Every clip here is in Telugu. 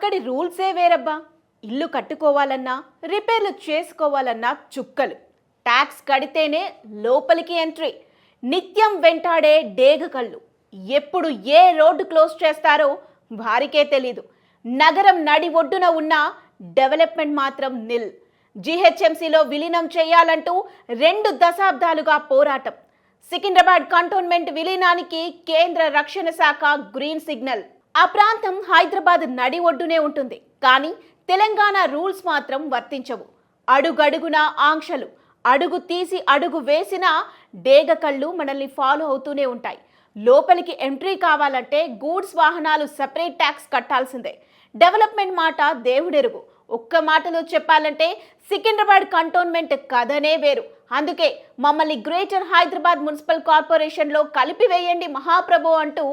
అక్కడి రూల్సే వేరబ్బా. ఇల్లు కట్టుకోవాలన్నా రిపేర్లు చేసుకోవాలన్నా చుక్కలు. ట్యాక్స్ కడితేనే లోపలికి ఎంట్రీ. నిత్యం వెంటాడే డేగ కళ్ళు. ఎప్పుడు ఏ రోడ్డు క్లోజ్ చేస్తారో వారికే తెలీదు. నగరం నడి ఒడ్డున ఉన్న డెవలప్మెంట్ మాత్రం నిల్. జీహెచ్ఎంసీలో విలీనం చేయాలంటూ రెండు దశాబ్దాలుగా పోరాటం. సికింద్రాబాద్ కంటోన్మెంట్ విలీనానికి కేంద్ర రక్షణ శాఖ గ్రీన్ సిగ్నల్. ఆ ప్రాంతం హైదరాబాద్ నడి ఒడ్డునే ఉంటుంది. కానీ తెలంగాణ రూల్స్ మాత్రం వర్తించవు. అడుగడుగున ఆంక్షలు అడుగు తీసి అడుగు వేసినా డేగ కళ్ళు మనల్ని ఫాలో అవుతూనే ఉంటాయి. లోపలికి ఎంట్రీ కావాలంటే గూడ్స్ వాహనాలు సెపరేట్ ట్యాక్స్ కట్టాల్సిందే. డెవలప్మెంట్ మాట దేవుడెరుగు. ఒక్క మాటలో చెప్పాలంటే సికింద్రాబాద్ కంటోన్మెంట్ కథనే వేరు. అందుకే మమ్మల్ని గ్రేటర్ హైదరాబాద్ మున్సిపల్ కార్పొరేషన్లో కలిపివేయండి మహాప్రభు అంటూ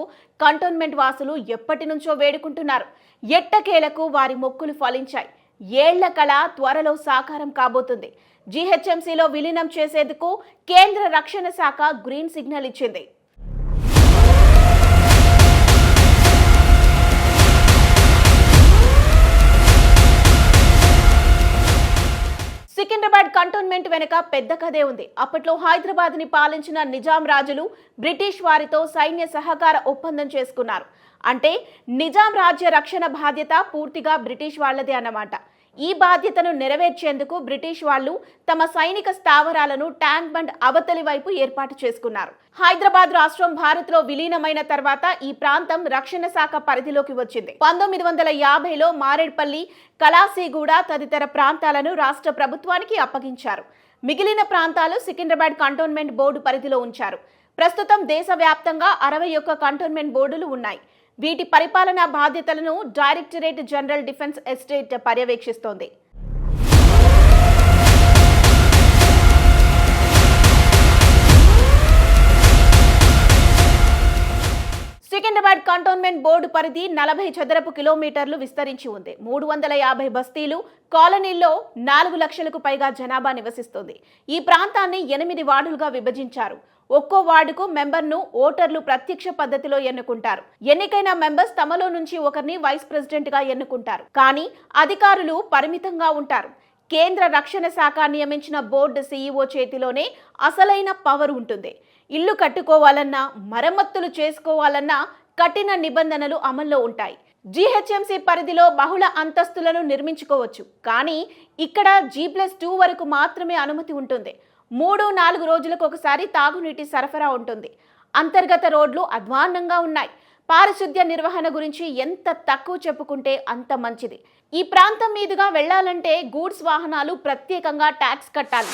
కంటోన్మెంట్ వాసులు ఎప్పటి నుంచో వేడుకుంటున్నారు. ఎట్టకేలకు వారి మొక్కులు ఫలించాయి. ఏళ్ళ కళ త్వరలో సాకారం కాబోతుంది. జీహెచ్ఎంసీలో విలీనం చేసేందుకు కేంద్ర రక్షణ శాఖ గ్రీన్ సిగ్నల్ ఇచ్చింది. హైదరాబాద్ కంటోన్మెంట్ వెనుక పెద్ద కథే ఉంది. అప్పట్లో హైదరాబాద్ని పాలించిన నిజాం రాజులు బ్రిటిష్ వారితో సైన్య సహకార ఒప్పందం చేసుకున్నారు. అంటే నిజాం రాజ్య రక్షణ బాధ్యత పూర్తిగా బ్రిటిష్ వాళ్ళదే అన్నమాట. ఈ బాధ్యతను నెరవేర్చేందుకు బ్రిటిష్ వాళ్ళు తమ సైనిక స్థావరాలను ట్యాంక్ బండ్ అవతలి వైపు ఏర్పాటు చేసుకున్నారు. హైదరాబాద్ రాష్ట్రం భారత్లో విలీనమైన తర్వాత ఈ ప్రాంతం రక్షణ శాఖ పరిధిలోకి వచ్చింది. పంతొమ్మిది వందల యాభైలో మారేడ్పల్లి కలాసీగూడ తదితర ప్రాంతాలను రాష్ట్ర ప్రభుత్వానికి అప్పగించారు. మిగిలిన ప్రాంతాలు సికింద్రాబాద్ కంటోన్మెంట్ బోర్డు పరిధిలో ఉంచారు. ప్రస్తుతం దేశవ్యాప్తంగా అరవై ఒక్క కంటోన్మెంట్ బోర్డులు ఉన్నాయి. వీటి పరిపాలనా బాధ్యతలను డైరెక్టరేట్ జనరల్ డిఫెన్స్ ఎస్టేట్ పర్యవేక్షిస్తోంది. సికింద్రాబాద్ కంటోన్మెంట్ బోర్డు పరిధి నలభై చదరపు కిలోమీటర్లు విస్తరించి ఉంది. మూడు వందల యాభై బస్తీలు కాలనీల్లో నాలుగు లక్షలకు పైగా జనాభా నివసిస్తుంది. ఈ ప్రాంతాన్ని ఎనిమిది వార్డులుగా విభజించారు. ఒక్కో వార్డుకు మెంబర్ను ఓటర్లు ప్రత్యక్ష పద్ధతిలో ఎన్నుకుంటారు. ఎన్నికైన మెంబర్స్ తమలో నుంచి ఒకరిని వైస్ ప్రెసిడెంట్గా ఎన్నుకుంటారు. కానీ అధికారులు పరిమితంగా ఉంటారు. కేంద్ర రక్షణ శాఖ నియమించిన బోర్డు సీఈఓ చేతిలోనే అసలైన పవర్ ఉంటుంది. ఇల్లు కట్టుకోవాలన్నా మరమ్మతులు చేసుకోవాలన్నా కఠిన నిబంధనలు అమల్లో ఉంటాయి. జీహెచ్ఎంసీ పరిధిలో బహుళ అంతస్తులను నిర్మించుకోవచ్చు. కానీ ఇక్కడ జీ ప్లస్ టూ వరకు మాత్రమే అనుమతి ఉంటుంది. మూడు నాలుగు రోజులకు ఒకసారి తాగునీటి సరఫరా ఉంటుంది. అంతర్గత రోడ్లు అధ్వాన్నంగా ఉన్నాయి. పారిశుద్ధ్య నిర్వహణ గురించి ఎంత తక్కువ చెప్పుకుంటే అంత మంచిది. ఈ ప్రాంతం మీదుగా వెళ్ళాలంటే గూడ్స్ వాహనాలు ప్రత్యేకంగా ట్యాక్స్ కట్టాలి.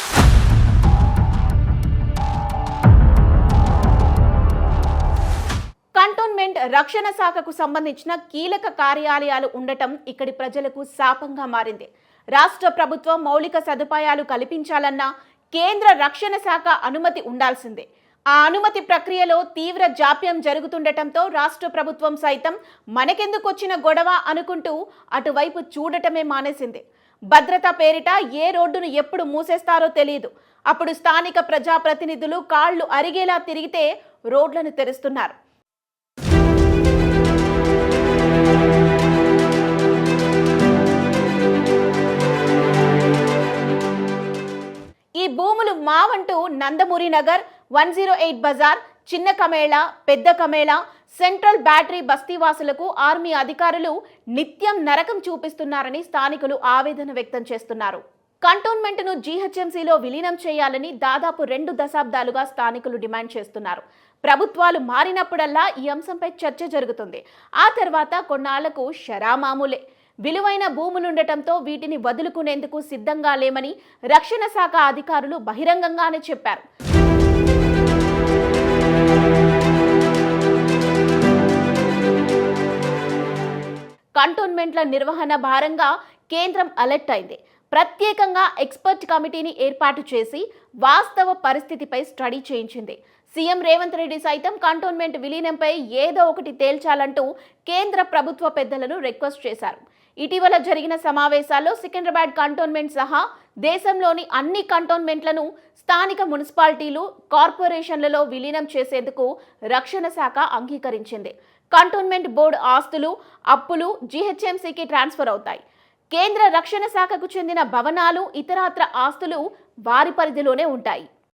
కంటోన్మెంట్ రక్షణ శాఖకు సంబంధించిన కీలక కార్యాలయాలు ఉండటం ఇక్కడి ప్రజలకు శాపంగా మారింది. రాష్ట్ర ప్రభుత్వం మౌలిక సదుపాయాలు కల్పించాలన్నా కేంద్ర రక్షణ శాఖ అనుమతి ఉండాల్సిందే. ఆ అనుమతి ప్రక్రియలో తీవ్ర జాప్యం జరుగుతుండటంతో రాష్ట్ర ప్రభుత్వం సైతం మనకెందుకు వచ్చిన గొడవ అనుకుంటూ అటువైపు చూడటమే మానేసింది. భద్రత పేరిట ఏ రోడ్డును ఎప్పుడు మూసేస్తారో తెలియదు అప్పుడు స్థానిక ప్రజాప్రతినిధులు కాళ్ళు అరిగేలా తిరిగితే రోడ్లను తెరుస్తున్నారు. ఈ భూములు మావంటూ Nandamuri Nagar one zero eight Bazar Chinna Kamela Pedda Kamela central battery బస్తీవాసులకు ఆర్మీ అధికారులు నిత్యం నరకం చూపిస్తున్నారని స్థానికులు ఆవేదన వ్యక్తం చేస్తున్నారు. కంటోన్మెంట్ను జీహెచ్ఎంసీలో విలీనం చేయాలని దాదాపు రెండు దశాబ్దాలుగా స్థానికులు డిమాండ్ చేస్తున్నారు. ప్రభుత్వాలు మారినప్పుడల్లా ఈ అంశంపై చర్చ జరుగుతుంది. ఆ తర్వాత కొన్నాళ్ళకు షరామామూలే. విలువైన భూములుండటంతో వీటిని వదులుకునేందుకు సిద్ధంగా లేమని రక్షణ శాఖ అధికారులు బహిరంగంగానే చెప్పారు. కంటోన్మెంట్ల నిర్వహణ భారంగా కేంద్రం అలర్ట్ అయింది. ప్రత్యేకంగా ఎక్స్పర్ట్ కమిటీని ఏర్పాటు చేసి వాస్తవ పరిస్థితిపై స్టడీ చేయించింది. సీఎం రేవంత్ రెడ్డి సైతం కంటోన్మెంట్ విలీనంపై ఏదో ఒకటి తేల్చాలంటూ కేంద్ర ప్రభుత్వ పెద్దలను రిక్వెస్ట్ చేశారు. ఇటీవల జరిగిన సమావేశాల్లో సికింద్రాబాద్ కంటోన్మెంట్ సహా దేశంలోని అన్ని కంటోన్మెంట్లను స్థానిక మున్సిపాలిటీలు కార్పొరేషన్లలో విలీనం చేసేందుకు రక్షణ శాఖ అంగీకరించింది. కంటోన్మెంట్ బోర్డు ఆస్తులు అప్పులు జీహెచ్ఎంసీకి ట్రాన్స్ఫర్ అవుతాయి. కేంద్ర రక్షణ శాఖకు చెందిన భవనాలు ఇతరత్ర ఆస్తులు వారి పరిధిలోనే ఉంటాయి.